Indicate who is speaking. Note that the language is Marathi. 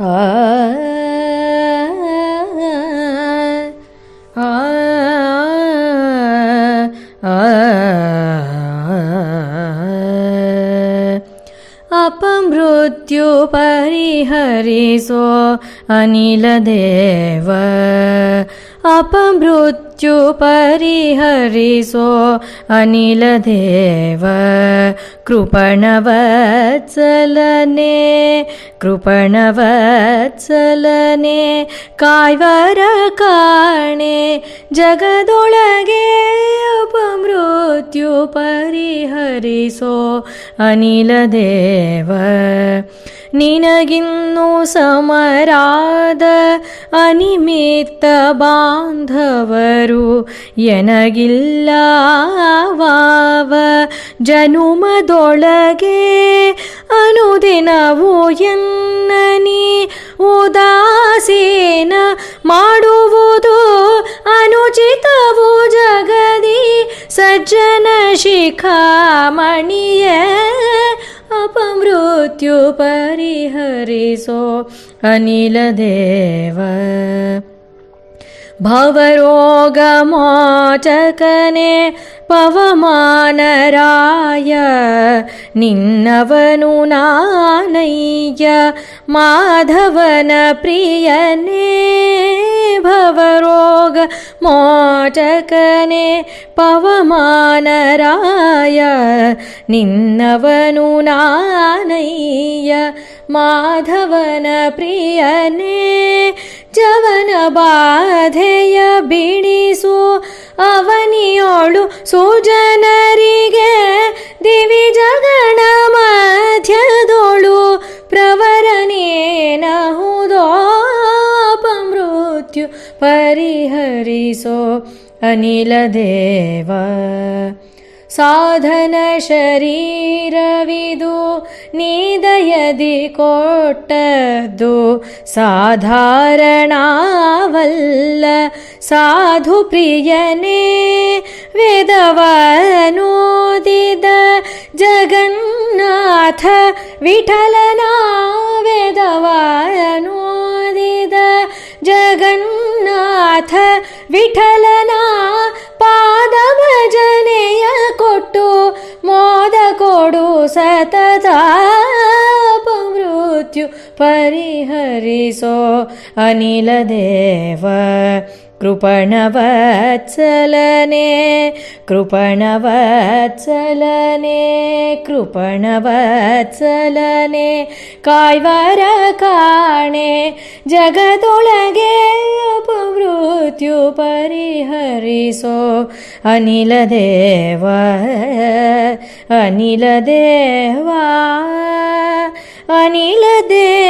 Speaker 1: ஆ ಆ ಆ अपमृत्यु अनिलदेव। अपमृत्यु परिहरिसो अनिलदेव। कृपणवत्सलने कृपणवत्सलने कायवर काणे ಪರಿಹರಿಸೋ ಅನಿಲ ದೇವ ನಿನಗಿನ್ನು ಸಮರಾದ ಅನಿಮಿತ್ತ ಬಾಂಧವರು ಎನಗಿಲ್ಲ ವಾವ. ಜನುಮದೊಳಗೆ ಅನುದಿನವು ಎನ್ನನಿ सज्जनशिखामणिय अपमृत्युपरिहरिसो अनिलदेव। भवरोगमोचकने पवमानराय निन्नवनुनानय्य माधवन प्रियने ಪವರೋಗ ಮೋಚಕನೆ ಪವಮಾನರಾಯ, ನಿನ್ನವನು ನಾನಯ್ಯ ಮಾಧವನ ಪ್ರಿಯನೆ, ಜವನ ಬಾಧೆಯ ಬಿಡಿಸು ಅವನಿಯೋಳು ಸುಜನರಿಗೆ, ದೇವಿ ಜಗಣ ಮಧ್ಯದೋಳು ಪ್ರವರನೇನಹು मृत्यु परिहरिसो अनिलदेव। साधनशरीरविदो निदयदि कोटदो साधारणावल्ल साधुप्रियने वेदवनोदिद जगन्नाथ विठलना वेदवनु ಜಗನ್ನಾಥ ವಿಠಲನ ಪಾದ ಭಜನೆಯ ಕೊಟ್ಟು ಮೋದ ಕೊಡು ಸತತ ಮೃತ್ಯು ಪರಿಹರಿಸೋ ಅನಿಲದೇವ ಕೃಪಣವತ್ಸಲನೆ ಕೃಪಣವತ್ಸಲನೆ ಕೃಪಣವತ್ಸಲನೆ ಕಾಯ್ವರ ಕಾಣೆ ಜಗದೊಳಗೆ ಅಪಮೃತ್ಯು मृत्युपरिहरिसो अनिलदेव अनिलदेवा अनिलदेव